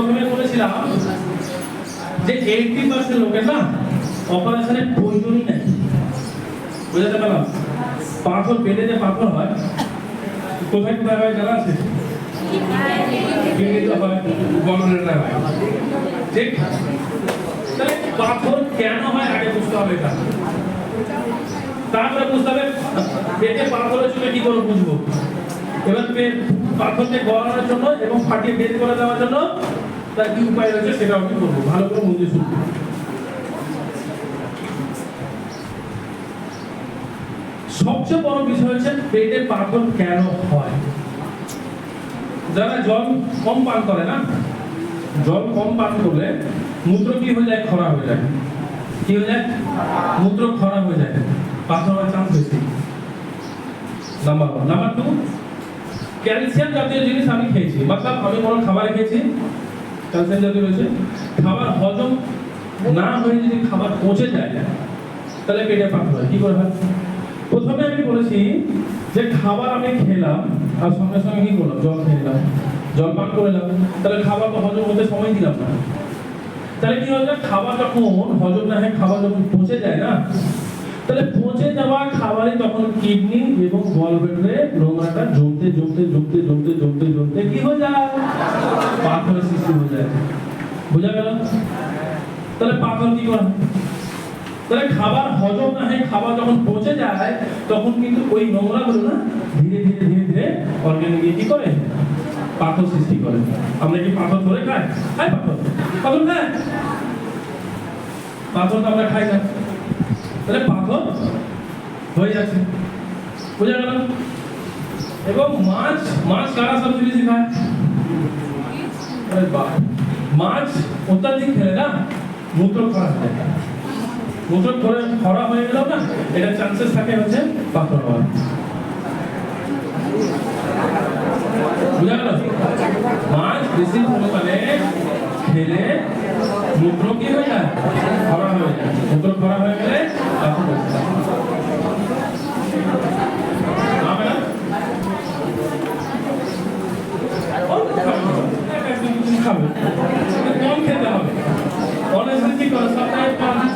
প্রথমে বলেছিলাম যে এইটটি পার্সেন্ট লোকের না অপারেশনের প্রয়োজনই নেই। বুঝাতে পারলাম? পাথর পেটে যে পাথর হয়, কোথায় কোথায় হয় আছে? পাথর কেন হয় আগে বুঝতে হবে কি পাথরকে গলানোর জন্য এবং ফাটিয়ে বের করে দেওয়ার জন্য তার কি উপায় রয়েছে সেটা আমি করব ভালো করে মন দিয়ে শুনব সবচেয়ে বড় বিষয় হচ্ছে পেটে পাথর কেন হয়? যারা জল কম পান করে না, জল কম পান করলে মূত্র কি হয়ে যায়? খরা হয়ে যায়। কি হয়ে যায়? মূত্র খরা হয়ে যায়। পাথর হওয়ার চান্স বেশি। Number one number two calcium জাতীয় জিনিস আমি খেয়েছি। মতলব আমি কোনো খাবার খেয়েছি জাতীয় রয়েছে, খাবার হজম না হয়ে যদি খাবার পচে যায়, তাহলে পেটে পাথর হয়। কি করে হয় প্রথমে আমি বলেছি যে খাবার আমি খেলাম, আর সঙ্গে সঙ্গে কি করলাম? জল খেয়ে নিলাম। জল পান করে নিলাম। তাহলে খাবার হজম হতে সময় দিলাম না। তাহলে কি হচ্ছে খাবার যখন হজম না হয়, খাবার যখন পচে যায় না তাহলে পচে যাওয়া খাবারে তখন কিডনি এবং নোংরাটা জমতে জমতে জমতে জমতে জমতে জমতে কি হয়ে যায়? পাথরের সৃষ্টি হয়ে যায়। গেল? তাহলে পাথর কি করে? তাহলে খাবার হজম না হয় খাবার যখন পচে যায়, তখন কিন্তু ওই নোংরাগুলো না ধীরে ধীরে ধীরে ধীরে অর্গানে গিয়ে কি করে? পাথর সৃষ্টি করে। আমরা কি পাথর ধরে খাই? খাই পাথর। পাথর খাই? পাথর তো আমরা খাই না। তাহলে পাথর হয়ে যাচ্ছে। বোঝা গেল? এবং মাছ মাছ কারা সবচেয়ে বেশি খায়? মাছ অত্যাধিক খেলে না মূত্র খারাপ হয়ে মূত্র করে খরা হয়ে গেল না, এটা চান্সেস থাকে হচ্ছে পাথর হওয়ার। মাছ বেশি খেলে মূত্র কি হয়ে যায়, খরা হয়ে যায়। মূত্র খরা হয়ে গেলে পাথর হয়ে যায় না ম্যাডাম? অল্প খাবে। এক এক দুই দিন খাবে। কিন্তু কম খেতে হবে অনেস্টলি কি করে সপ্তাহে পাঁচ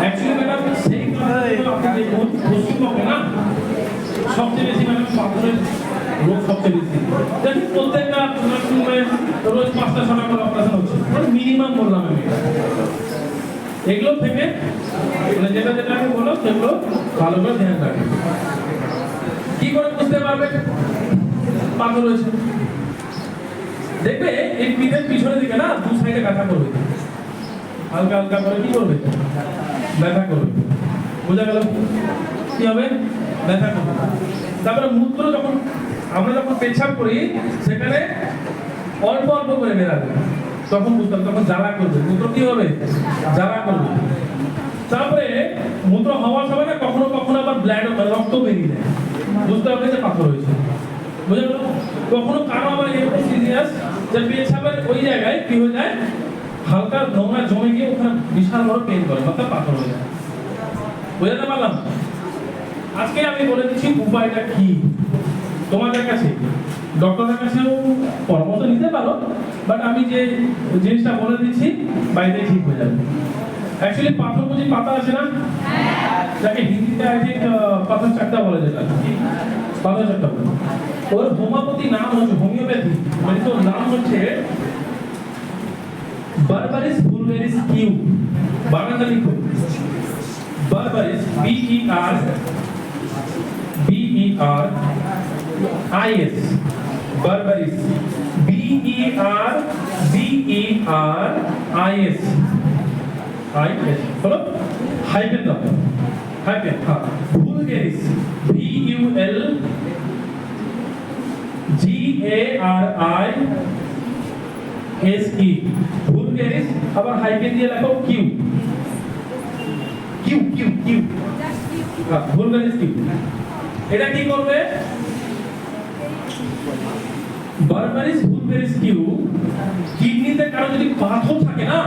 অ্যাকচুয়ালি ম্যাডাম সেই কারণে আপনি দেখুন পশ্চিমবঙ্গে না সবচেয়ে বেশি ম্যাডাম পাথরের রোগ সবচেয়ে বেশি দেখুন প্রত্যেকটা নার্সিংহোমে রোজ পাঁচটা ছটা করে অপারেশন হচ্ছে মানে মিনিমাম বললাম আমি এটা। এগুলো থেকে মানে যেটা যেটা আমি বললাম সেগুলো ভালো করে ধ্যান কি করে বুঝতে পারবে? পাথর দেখবে এই পিঠের দিকে না, দু সাইডে ব্যথা করবে। হালকা হালকা করে কি করবে? ব্যথা করবে। বোঝা গেল? কি হবে? ব্যথা করবে। তারপরে মূত্র যখন, আমরা যখন পেছাব করি, সেখানে অল্প অল্প করে বেরাবে তখন বুঝতাম তখন জ্বালা করবে। মূত্র কি হবে? জ্বালা করবে। তারপরে মূত্র হওয়ার সময় না কখনো কখনো আবার ব্লাড রক্ত বেরিয়ে যায়। বুঝতে হবে যে পাথর হয়েছে। বুঝে গেল? কখনো কারও আবার এরকম সিরিয়াস যে পেছাবের ওই জায়গায় কি হয়ে যায়? হালকা নোংরা জমে গিয়ে ওখানে বিশাল বড় পেন করে, অর্থাৎ পাথর হয়ে যায়। বুঝাতে পারলাম? আজকে আমি বলে দিচ্ছি উপায়টা কি? তোমাদের কাছে, ডক্টরের কাছেও পরামর্শ নিতে পারো বাট আমি যে জিনিসটা বলে দিচ্ছি বাইরে ঠিক হয়ে যাবে। অ্যাকচুয়ালি পাথর বুঝি পাতা আছে না? যাকে হিন্দিতে আই থিঙ্ক পাথর চারটা বলে যেটা। পাথর বলে। ওর হোমিওপ্যাথি নাম হচ্ছে হোমিওপ্যাথি মানে তোর নাম হচ্ছে বারবারিস বুলগারিস কিউ। বাংলাটা লিখো berberis B E R B E R I S berberis B E R B E R I S I S হলো হাইপেন দাও হাইপেন হ্যাঁ vulgaris V U L G A R I S E hyphen দিয়ে লেখো Q Q Q Q হ্যাঁ বুলগারিস Q এটা কি করবে? Berberis বুলগারিস Q কিডনিতে কারও যদি পাথর থাকে না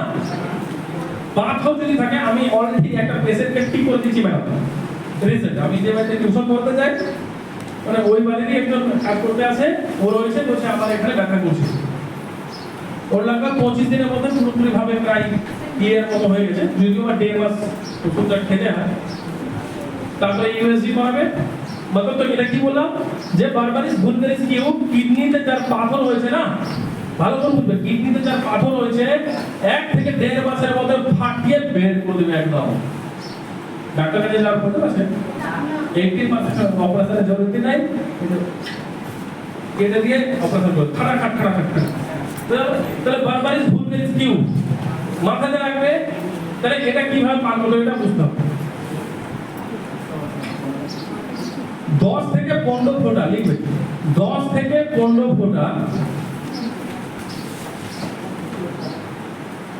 পাথর যদি থাকে, আমি অলরেডি একটা পেশেন্টকে ঠিক করে দিচ্ছি ম্যাডাম রিসেন্ট আমি যে বাড়িতে টিউশন করতে যাই মানে ওই বাড়িরই একজন কাজ করতে আসে, ও রয়েছে বলছে আমার এখানে ব্যথা করছে। ওর লাগবে পঁচিশ দিনের মধ্যে পুরোপুরি ভাবে প্রায় ইয়ের মতো হয়ে গেছে, যদিও বা দেড় মাস ওষুধটা খেতে হয়। তারপরে ইউএসজি করাবে। মতলব তো এটা কি বললাম, যে বারবারিস ভুলগারিস কিউ কিডনিতে যার পাথর হয়েছে না ভালো করে বুঝবে কিডনিতে যার পাথর হয়েছে, এক থেকে দেড় মাসের মধ্যে ফাটিয়ে বের করে দেবে একদম। ডাক্তার কাছে যাওয়ার করতে পারছেন এইটিন মাসের অপারেশনের জরুরি নাই কেটে দিয়ে অপারেশন করবে। খাড়া খাট খাড়া খাট তাহলে- তাহলে বারবারিস ভুলগারিস কিউ মাথাতে রাখবে, তাহলে এটা কীভাবে পান করবে এটা বুঝতে হবে। দশ থেকে পনেরো ফোঁটা, লিখবে। দশ থেকে পনেরো ফোঁটা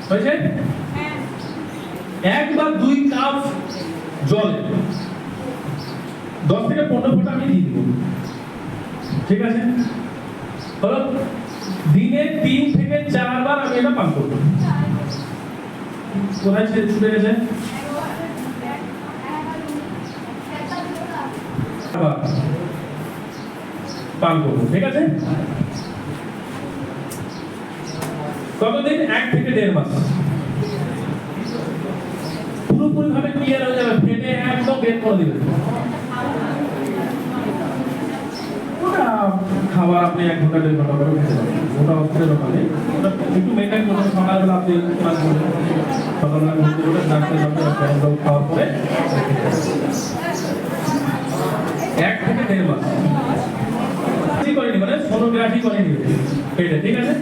হয়েছে? এক বা দুই কাপ জলে। দশ থেকে পনেরো ফোঁটা আমি দিয়ে দিব। ঠিক আছে? হলো দিনে তিন থেকে চারবার আমি এটা পান করব। কোথায় ছেড়ে ছুটে গেছে? পান করব। ঠিক আছে? কতদিন এক থেকে দেড় মাস। পুরোপুরি ভাবে ক্লিয়ার হয়ে যাবে ফেটে একদম বের করে দিবে খাবার আপনি এক ঘণ্টা, দেড় ঘণ্টা করে খেতে পারেন। ওটা ব্যাপার ওটা একটু মেনটেন করবেন সকালবেলা আপনি সকালবেলা ঘুরতে ঘুরতে ডাক্তার ডাক্তার খাওয়ার পরে এক থেকে দেড় মাস। কি করে নিবে মানে সোনোগ্রাফি করে নিবে পেটে, ঠিক আছে?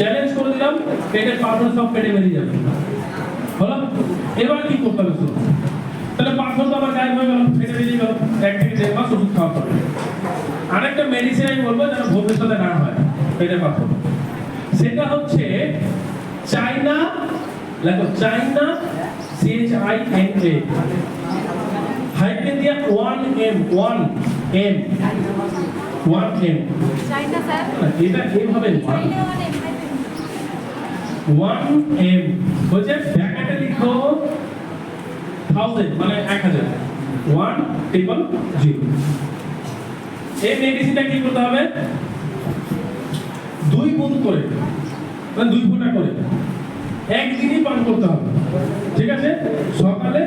চ্যালেঞ্জ করে দিলাম পেটের পাথর সব পেটে বেরিয়ে যাবে। হলো? এবার কি করতে হবে শুনুন। তাহলে পাথর তো আবার গায়েব হয়ে গেল পেটে বেরিয়ে গেল এক থেকে দেড় মাস ওষুধ খাওয়া পড়বে আরেকটা মেডিসিন আমি বলব যেন ভবিষ্যতে না হয় পেটের পাথর। সেটা হচ্ছে চাইনা দেখো China C H I N A hyphen দিয়া one M one M one M. এটা এইভাবে ওয়ান ওয়ান এম হচ্ছে থাউজেন্ড মানে এক হাজার। ওয়ান জিরো করতে হবে? দুই করে মানে করে। পান করতে হবে। ঠিক আছে? সকালে,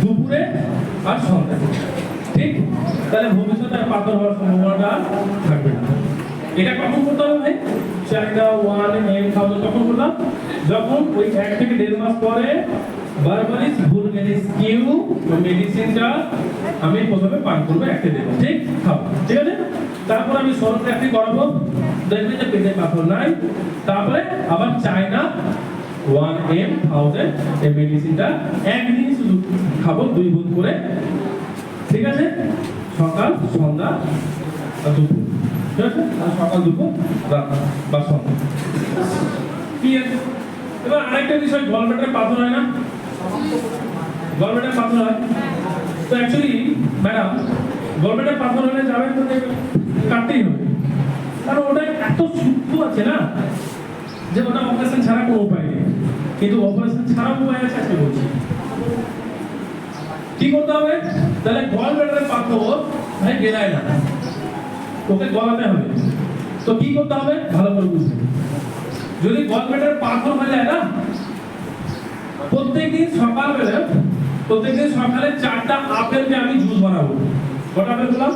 দুপুরে আর সন্ধ্যায় ঠিক? তাহলে ভবিষ্যতে আর পাথর হওয়ার সম্ভাবনাটা থাকবে না। এটা কখন করতে হবে চারটা ওয়ান এম থাউজেন্ড কখন করলাম, যখন ওই এক থেকে দেড় মাস পরে বারবারিস ভুলগারিস কিউ মেডিসিনটা আমি প্রথমে পান করব একটা দেবো ঠিক? খাব। ঠিক আছে? তারপর আমি সরোগ্রাফি করাবো। দেখবে যে পেটে পাথর নাই। তারপরে আবার চায়না ওয়ান এম থাউজেন্ড এই মেডিসিনটা একদিন শুধু খাব, দুই বুধ করে। ঠিক আছে? সকাল, সন্ধ্যা দুপুর। সকাল দুপুর বা সন্ধ্যা? এবার আরেকটা বিষয় গলব্যাটারে পাথর হয় না? গলব্যাটারে পাথর হয়? তো অ্যাকচুয়ালি ম্যাডাম গলব্যাটারে পাথর হলে যাবেন তো কাটতেই হবে। কারণ ওটা এত সূক্ষ্ম আছে না, যে ওটা অপারেশন ছাড়া কোনো উপায় নেই। কিন্তু অপারেশন ছাড়া উপায় আছে আজকে বলছি? কি করতে হবে? তাহলে গল ব্যাটারের পাথর ভাই গেলায় না। ওকে গলাতে হবে। তো কি করতে হবে? ভালো করে বুঝতে যদি গল ব্যাটারের পাথর হয়ে যায় না প্রত্যেকদিন সকালবেলা প্রত্যেকদিন সকালে চারটা আপেলকে আমি জুস বানাবো। কটা আপেল বললাম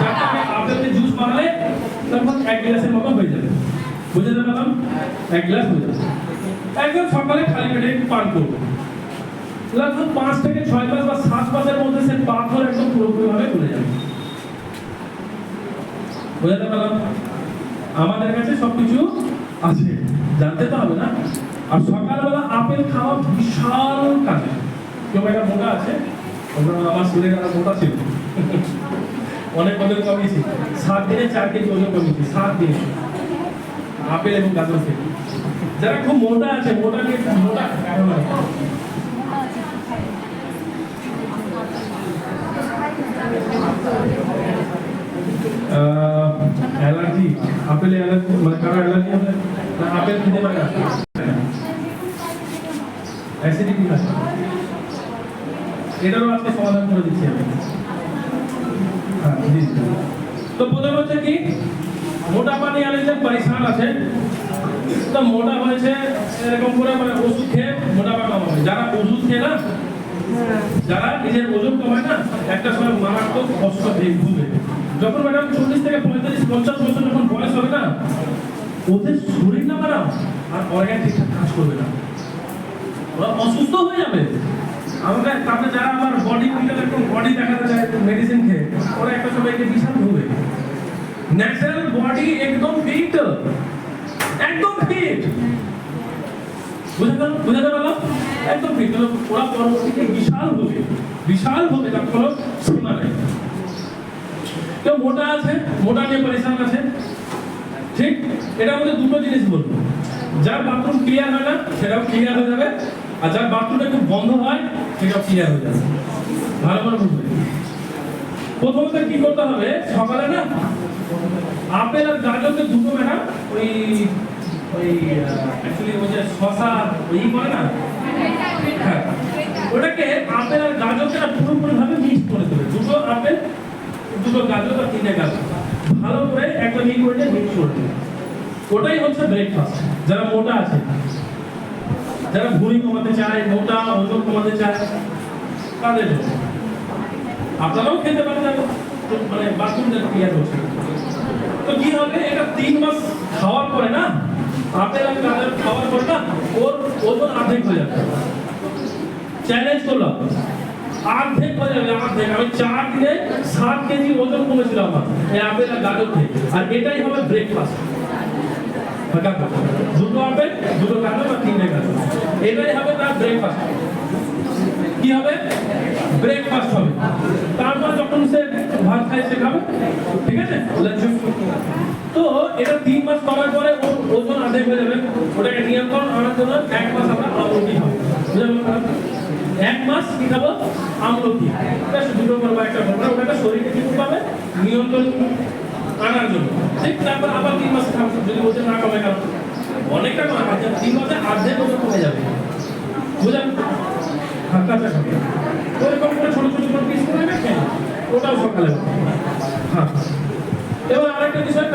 চারটা। আপেলকে জুস বানালে তখন এক গ্লাসের মতো হয়ে যাবে। বুঝতে পারলাম এক গ্লাস হয়ে যাবে। একদম সকালে খালি পেটে পান করব। লগভগ পাঁচ থেকে ছয় মাস বা সাত মাসের মধ্যে সে পাথর একদম পুরোপুরি ভাবে খুলে যাবে। বুঝতে পারলাম আমাদের কাছে সবকিছু আছে। জানতে তো হবে না। আর সকালবেলা আপেল খাওয়া বিশাল কাজে। কেউ একটা মোটা আছে? আমার শরীরে একটা মোটা ছিল। অনেক ওজন কমিয়েছি। সাত দিনে চার কেজি ওজন কমিয়েছি, সাত দিনে। আপেল এবং গাজর থেকে যারা খুব মোটা আছে, মোটা মোটা। কারণ। অ্যালার্জি, আপেলে অ্যালার্জি মানে কারও অ্যালার্জি হবে আপেল খেতে পারে অ্যাসিডিটি আছে এটারও আজকে সমাধান করে দিচ্ছি আমি। হ্যাঁ। তো প্রথম হচ্ছে কি, মোটা পানি আনে যে পরিষ্কার আছে, তো মোটা হয়েছে এরকম করে মানে ওষুধ খেয়ে মোটাপা কমাবে যারা ওষুধ খেয়ে না যারা নিজের ওজন কমায় না, একটা সময় মারাত্মক কষ্ট দিয়ে ভুগবে। যখন ম্যাডাম চল্লিশ থেকে পঁয়তাল্লিশ, পঞ্চাশ বছর যখন বয়স হবে না, ওদের শরীর না ম্যাডাম আর অর্গ্যান ঠিকঠাক কাজ করবে না। ওরা অসুস্থ হয়ে যাবে। আমাকে তারপরে যারা আমার বডি বিল্ডার একদম বডি দেখাতে চায় মেডিসিন খেয়ে, ওরা একটা একে বিশাল ভুগবে। ন্যাচারাল বডি একদম ফিট একদম ফিট বুঝা গেল? বুঝা গেল একদম ঠিক ওরা পরবর্তীতে বিশাল হবে বিশাল হবে তার কোনো সীমা নেই কেউ মোটা আছে, মোটা নিয়ে পরেশান আছে। ঠিক, এটার মধ্যে দুটো জিনিস বলব। যার বাথরুম ক্লিয়ার হয় না, সেটাও ক্লিয়ার হয়ে যাবে। আর যার বাথরুমটা খুব বন্ধ হয়, সেটাও ক্লিয়ার হয়ে যাবে। ভালো করে বুঝবে। প্রথমত কি করতে হবে, সকালে না, আপেল আর গাজরকে দুটো ম্যাডাম ওই ওই অ্যাকচুয়ালি ওই যে শশা ওই করে না ওটাকে আপেল আর গাজরকে না পুরোপুরি ভাবে মিক্স করে দেবে। দুটো আপেল, দুটো গাজর বা তিনটে গাজর। ভালো করে একটা ই করে মিক্স করে দেবে ওটাই হচ্ছে ব্রেকফাস্ট যারা মোটা আছে, যারা ভুঁড়ি কমাতে চায়, মোটা, ওজন কমাতে চায়, তাদের জন্য। আপনারাও খেতে পারেন মানে বাথরুম যেটা ক্লিয়ার হচ্ছে তো কি হবে? এটা তিন মাস খাওয়ার পরে না, আপেল আর গাজর খাওয়ার পরে না, ওর ওজন অর্ধেক হয়ে যাবে। চ্যালেঞ্জ করলাম। অর্ধেক হয়ে যাবে, অর্ধেক। আমি চার দিনে সাত কেজি ওজন কমেছিল আমার, এই আপেল আর গাজর খেয়ে। আর এটাই হবে ব্রেকফাস্ট দুটো আপেল, দুটো গাজর বা তিনটে গাজর। এটাই হবে তার ব্রেকফাস্ট কি হবে? ব্রেকফাস্ট হবে। তারপর যখন সে ভাত খায়, সে খাবে। ঠিক আছে. তো এটা তিন মাস করার পরে ওর ওজন আধেক হয়ে যাবে। ওটাকে নিয়ন্ত্রণ আনার জন্য এক মাস আমরা খাব। বুঝতে পারলাম এক মাস কি খাব? আমলকি দুটো করব একটা করব না, ওটাকে শরীরে কি পাবে? নিয়ন্ত্রণ আনার জন্য। ঠিক তারপর আবার তিন মাস খাব যদি ওজন না কমে খাব। অনেকটা কমে আচ্ছা, তিন মাসে আর্ধেক ওজন কমে যাবে। বুঝলেন হালকা খাবে ওইরকম করে ছোট ছোট করে পিস করে নেবে ওটাও সকালে হ্যাঁ। এবার আরেকটা বিষয়